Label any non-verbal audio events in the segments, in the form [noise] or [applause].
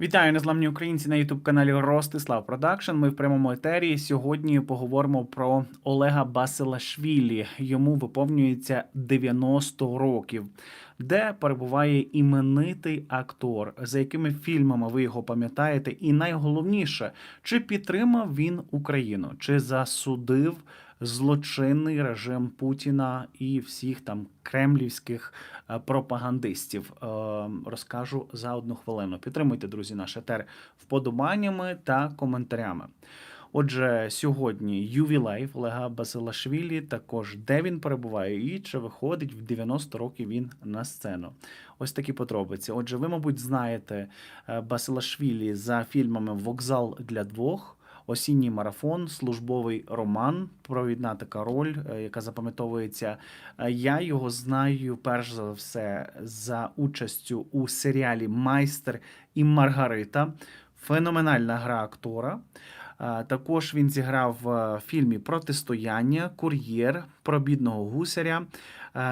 Вітаю незламні українці на ютуб каналі Ростислав Продакшн. Ми в прямому етері. Сьогодні поговоримо про Олега Басилашвілі. Йому виповнюється 90 років, де перебуває іменитий актор, за якими фільмами ви його пам'ятаєте, і найголовніше, чи підтримав він Україну, чи засудив злочинний режим Путіна і всіх там кремлівських е, пропагандистів. Е, Розкажу за одну хвилину. Підтримуйте, друзі, наш етер вподобаннями та коментарями. Отже, сьогодні ювілей Олега Басилашвілі, також де він перебуває і чи виходить в 90 років він на сцену. Ось такі подробиці. Отже, ви, мабуть, знаєте е, Басилашвілі за фільмами Вокзал для двох. Осінній марафон, службовий роман, провідна така роль, е, яка запам'ятовується. Е, Я його знаю перш за все за участю у серіалі Майстер і Маргарита. Феноменальна гра актора. Е, Також він зіграв в фільмі Протистояння, Кур'єр, Про бідного гусаря,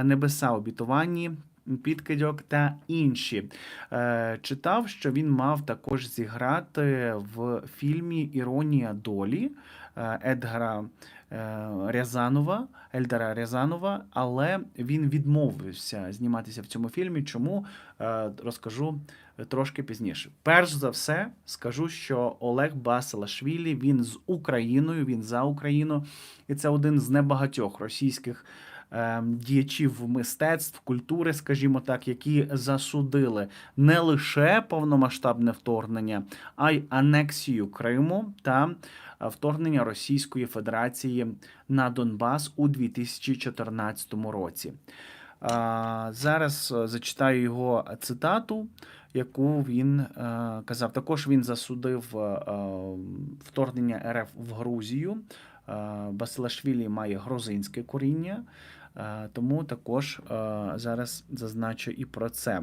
Небеса обітовані, Підкидьок та інші. Е, Читав, що він мав також зіграти в фільмі Іронія долі е, Едгара е, Рязанова, Ельдара Рязанова, але він відмовився зніматися в цьому фільмі. Чому розкажу трошки пізніше. Перш за все, скажу, що Олег Басилашвілі він з Україною, він за Україну, і це один з небагатьох російських діячів мистецтв, культури, скажімо так, які засудили не лише повномасштабне вторгнення, а й анексію Криму та е, вторгнення Російської Федерації на Донбас у 2014 році. Зараз е, зачитаю його цитату, яку він е, казав. Також він засудив е, вторгнення РФ в Грузію. Е, Басилашвілі має грузинське коріння. Е, Тому також е, зараз зазначу і про це.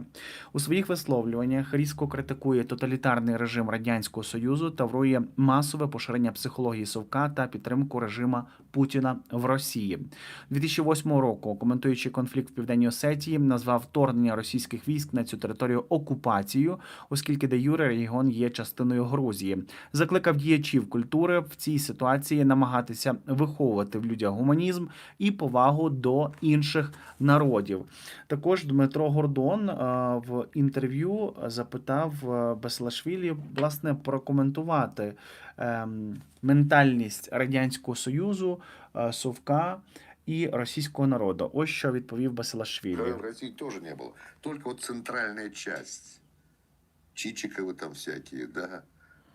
У своїх висловлюваннях різко критикує тоталітарний режим Радянського Союзу та врує масове поширення психології совка та підтримку режима Путіна в Росії. 2008 року, коментуючи конфлікт в Південній Осетії, назвав вторгнення російських військ на цю територію окупацією, оскільки де юре регіон є частиною Грузії. Закликав діячів культури в цій ситуації намагатися виховувати в людях гуманізм і повагу до інших народів. Також Дмитро Гордон е, в інтерв'ю запитав е, Басилашвілі власне прокоментувати ем, ментальність радянського союзу, е, совка і російського народу. Ось що відповів Басилашвілі. Героев России тоже не было. Только вот центральная часть. Чичиковы там всякие, да,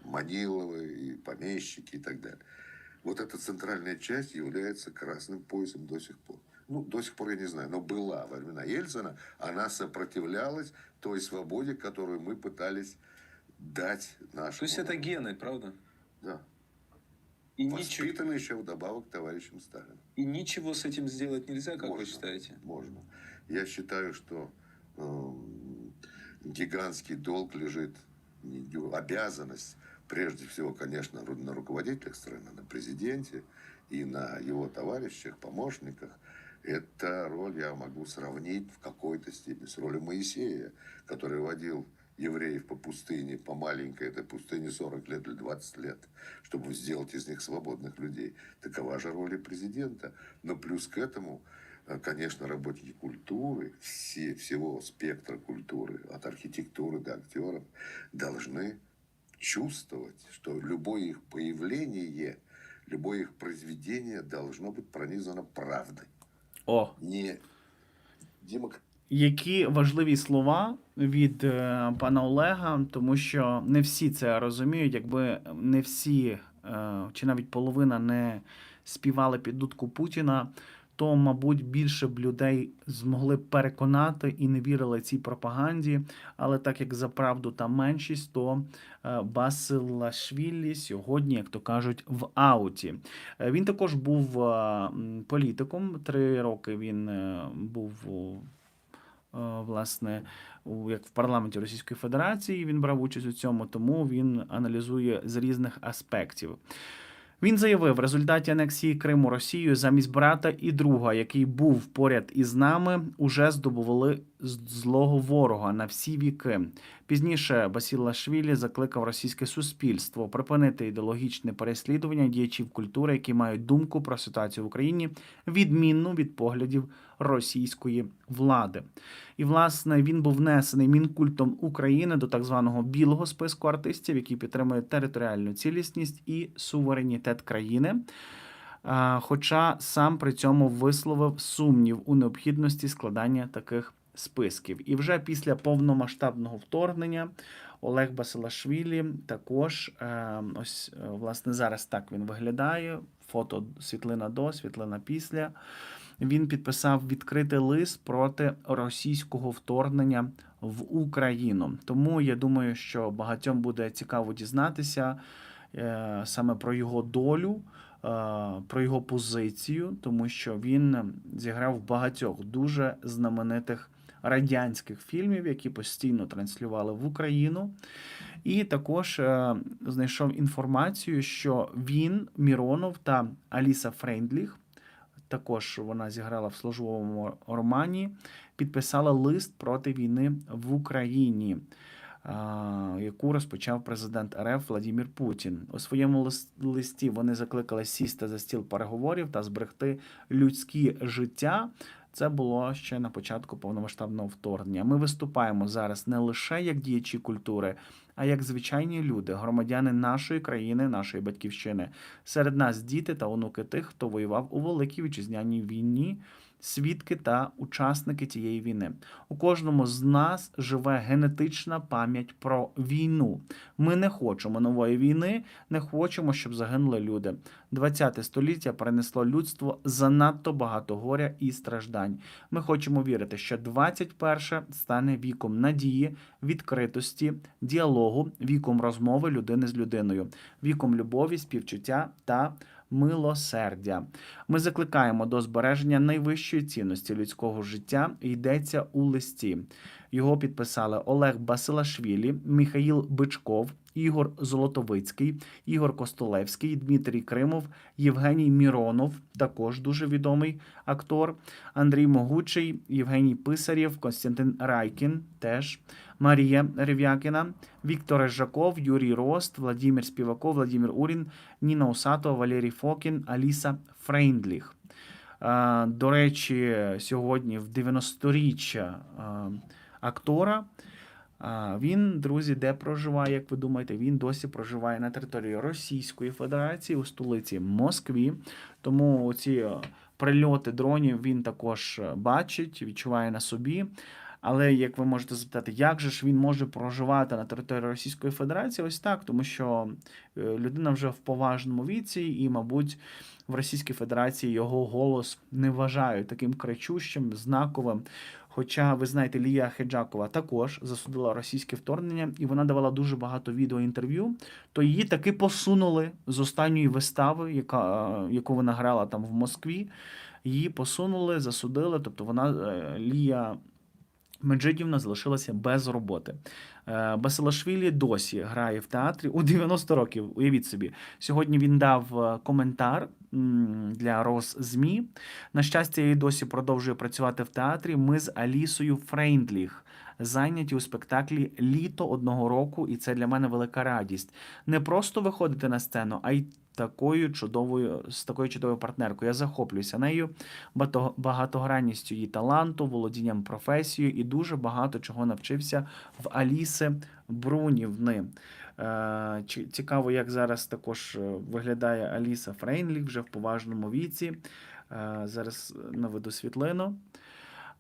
Маниловы и помещики и так далее. Вот эта центральная часть является красным поясом до сих пор. Ну, до сих пор я не знаю, но была во времена Ельцина, она сопротивлялась той свободе, которую мы пытались дать нашему. То есть это гены, правда? Да. И ничего, Воспитаны еще вдобавок товарищем Сталином. и ничего с этим сделать нельзя, как вы Можно. считаете? Можно. Я считаю, что эм, гигантский долг лежит, обязанность, прежде всего, конечно, на руководителях страны, на президенте и на его товарищах, помощниках. Эта роль я могу сравнить в какой-то степени с ролью Моисея, который водил евреев по пустыне, по маленькой этой пустыне 40 лет или 20 лет, чтобы сделать из них свободных людей. Такова же роль президента. Но плюс к этому Э, конечно, работники культуры, все, всего спектра культуры, от архитектуры до актеров, должны чувствовать, что любое их появление, любое их произведение должно быть пронизано правдой. О, Не демок... Які важливі слова від е, пана Олега, тому що не всі це розуміють, якби не всі, е, чи навіть половина не співали під дудку Путіна, то, мабуть, більше б людей змогли б переконати і не вірили цій пропаганді. Але так як за правду там меншість, то е, Басилашвілі сьогодні, як то кажуть, в ауті. Е, Він також був е, політиком. Три роки він був власне, як в парламенті Російської Федерації він брав участь у цьому, тому він аналізує з різних аспектів. Він заявив, в результаті анексії Криму Росією замість брата і друга, який був поряд із нами, уже здобували злого ворога на всі віки. Пізніше Басілашвілі закликав російське суспільство припинити ідеологічне переслідування діячів культури, які мають думку про ситуацію в Україні, відмінну від поглядів російської влади. І власне він був внесений мінкультом України до так званого білого списку артистів, які підтримують територіальну цілісність і суверенітет країни. Хоча сам при цьому висловив сумнів у необхідності складання таких списків. І вже після повномасштабного вторгнення Олег Басилашвілі також е, ось е, власне зараз так він виглядає. Фото світлина до, світлина після. Він підписав відкритий лист проти російського вторгнення в Україну. Тому я думаю, що багатьом буде цікаво дізнатися е, саме про його долю, е, про його позицію, тому що він зіграв в багатьох дуже знаменитих радянських фільмів, які постійно транслювали в Україну. І також е, знайшов інформацію, що він, Міронов та Аліса Фрейндліх, також вона зіграла в службовому романі, підписала лист проти війни в Україні, яку розпочав президент РФ Владимир Путін. У своєму листі вони закликали сісти за стіл переговорів та зберегти людські життя. Це було ще на початку повномасштабного вторгнення. Ми виступаємо зараз не лише як діячі культури, а як звичайні люди, громадяни нашої країни, нашої батьківщини. Серед нас діти та онуки тих, хто воював у Великій Вітчизняній війні, свідки та учасники тієї війни. У кожному з нас живе генетична пам'ять про війну. Ми не хочемо нової війни, не хочемо, щоб загинули люди. 20 століття принесло людству занадто багато горя і страждань. Ми хочемо вірити, що 21 стане віком надії, відкритості, діалогу, віком розмови людини з людиною, віком любові, співчуття та милосердя. Ми закликаємо до збереження найвищої цінності людського життя. Йдеться у листі. Його підписали Олег Басилашвілі, Михаїл Бичков, Ігор Золотовицький, Ігор Костолевський, Дмитрій Кримов, Євгеній Міронов, також дуже відомий актор, Андрій Могучий, Євгеній Писарєв, Константин Райкін, теж Марія Рев'якіна, Віктор Жаков, Юрій Рост, Владимир Співаков, Владимир Урін, Ніна Усатова, Валерій Фокін, Аліса Фрейндліх. До речі, сьогодні в 90-річчя е, актора. Він, друзі, де проживає, як ви думаєте, він досі проживає на території Російської Федерації у столиці Москві. Тому ці прильоти дронів він також е, бачить, відчуває на собі. Але як ви можете запитати, як же ж він може проживати на території Російської Федерації? Ось так, тому що е, людина вже в поважному віці, і, мабуть, в Російській Федерації його голос не вважають таким кричущим, знаковим. Хоча ви знаєте, Лія Хеджакова також засудила російське вторгнення, і вона давала дуже багато відеоінтерв'ю. То її таки посунули з останньої вистави, яка, е, яку вона грала там в Москві. Її посунули, засудили. Тобто вона е, Лія Меджидівна залишилася без роботи. Е, Басилашвілі досі грає в театрі у 90 років. Уявіть собі, сьогодні він дав е, коментар для для Росзмі. На щастя, я досі продовжує працювати в театрі. Ми з Алісою Фрейндліх зайняті у спектаклі літо одного року, і це для мене велика радість. Не просто виходити на сцену, а й такою чудовою з такою чудовою партнеркою. Я захоплююся нею, багатогранністю її таланту, володінням професією і дуже багато чого навчився в Аліси Брунівни. Е, Цікаво, як зараз також е, виглядає Аліса Фрейнлік вже в поважному віці. Е, Зараз наведу світлину.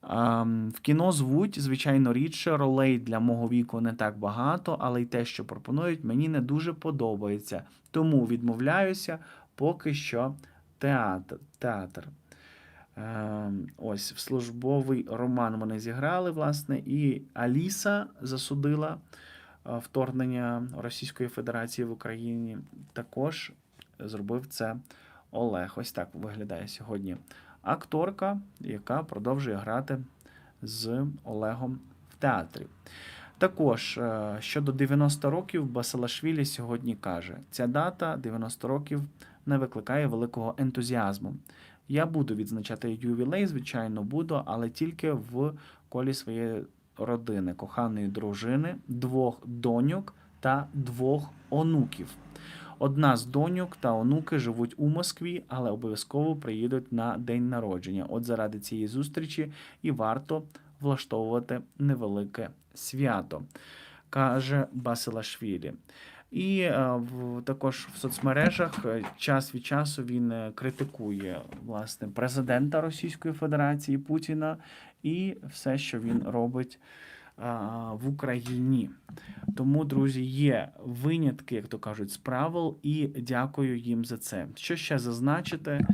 А, В кіно звуть, звичайно, рідше, ролей для мого віку не так багато, але й те, що пропонують, мені не дуже подобається. Тому відмовляюся поки що театр. театр. Е, Ось в службовий роман вони зіграли, власне, і Аліса засудила е, вторгнення Російської Федерації в Україні. Також зробив це Олег. Ось так виглядає сьогодні акторка, яка продовжує грати з Олегом в театрі. Також е, щодо 90 років, Басилашвілі сьогодні каже: ця дата 90 років не викликає великого ентузіазму. Я буду відзначати ювілей, звичайно, буду, але тільки в колі своєї родини, коханої дружини, двох доньок та двох онуків. Одна з доньок та онуки живуть у Москві, але обов'язково приїдуть на день народження. От заради цієї зустрічі і варто влаштовувати невелике свято, каже Басилашвілі. І е, в, також в соцмережах е, час від часу він е, критикує власне президента Російської Федерації Путіна і все, що він робить в Україні. Тому, друзі, є винятки, як то кажуть, з правил, і дякую їм за це. Що ще зазначити?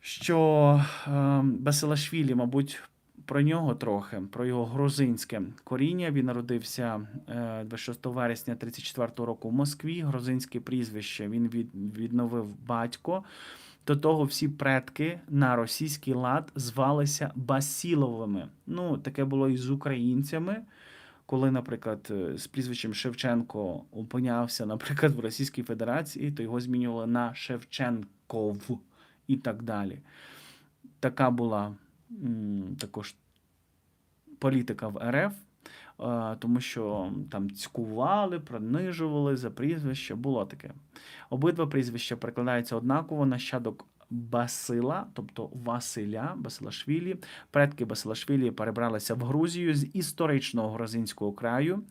Що е, Басилашвілі, мабуть, про нього трохи, про його грузинське коріння. Він народився е, 26 вересня 34 року в Москві. Грузинське прізвище він відновив батько. До того всі предки на російський лад звалися Басіловими. Ну, таке було і з українцями. Коли, наприклад, е, з прізвищем Шевченко опинявся, наприклад, в Російській Федерації, то його змінювали на Шевченков і так далі. Така була також політика в РФ, тому що там цькували, принижували за прізвище. Було таке. Обидва прізвища перекладаються однаково нащадок Басила, тобто Василя Басилашвілі. Предки Басилашвілі перебралися в Грузію з історичного грузинського краю.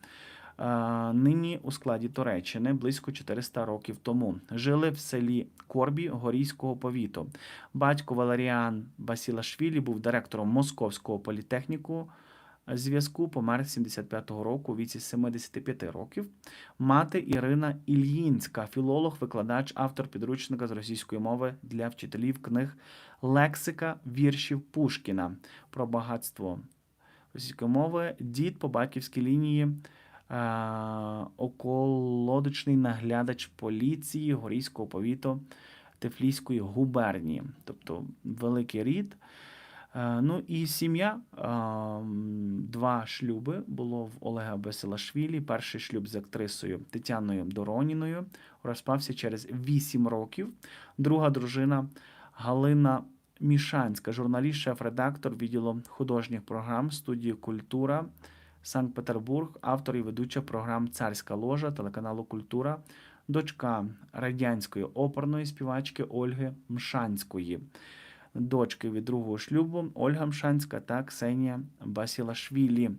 е, Нині у складі Туреччини близько 400 років тому жили в селі Корбі Горійського повіту. Батько Валеріан Басілашвілі був директором Московського політехніку зв'язку, помер 75-го року у віці 75 років. Мати Ірина Ільїнська, філолог, викладач, автор підручника з російської мови для вчителів книг Лексика віршів Пушкіна про багатство російської мови. Дід по батьківській лінії. е, Околодочний наглядач поліції Горійського повіту Тифлійської губернії, тобто великий рід. Е, Ну і сім'я. е, Два шлюби було в Олега Бесилашвілі. Перший шлюб з актрисою Тетяною Дороніною розпався через 8 років. Друга дружина Галина Мішанська, журналіст, шеф-редактор відділу художніх програм студії Культура Санкт-Петербург, автор і ведуча програм Царська ложа телеканалу Культура, дочка радянської оперної співачки Ольги Мшанської дочки від другого шлюбу Ольга Мшанська та Ксенія Басілашвілі,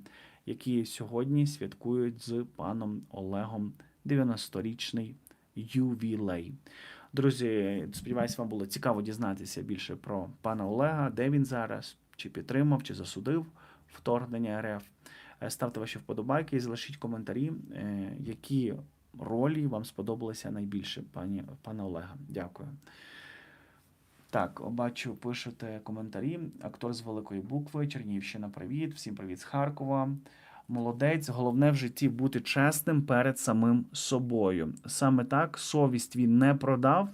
які сьогодні святкують з паном Олегом 90-річний ювілей. Друзі, сподіваюся, вам було цікаво дізнатися більше про пана Олега, де він зараз, чи підтримав, чи засудив вторгнення РФ. Е, Ставте ваші вподобайки і залишіть коментарі, е, які ролі вам сподобалися найбільше, пані пане Олега. Дякую. Так, бачу, пишете коментарі. Актор з великої букви, Чернігівщина, привіт. Всім привіт з Харкова. Молодець, головне в житті бути чесним перед самим собою. Саме так совість він не продав.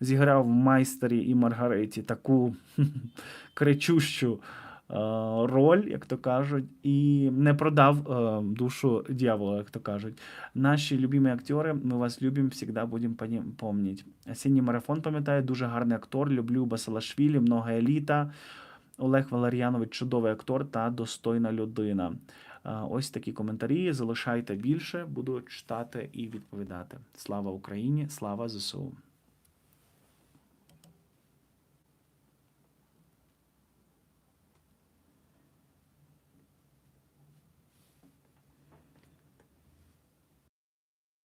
Зіграв в майстері і Маргариті таку [laughs] кричущу роль, як то кажуть, і не продав е, душу дьявола, як то кажуть. Наші любимі актери, ми вас любимо, завжди будемо пам'ятати. Осінній марафон пам'ятаю, дуже гарний актор. Люблю Басилашвілі, много еліта. Олег Валеріанович чудовий актор та достойна людина. Е, Ось такі коментарі. Залишайте більше, буду читати і відповідати. Слава Україні! Слава ЗСУ!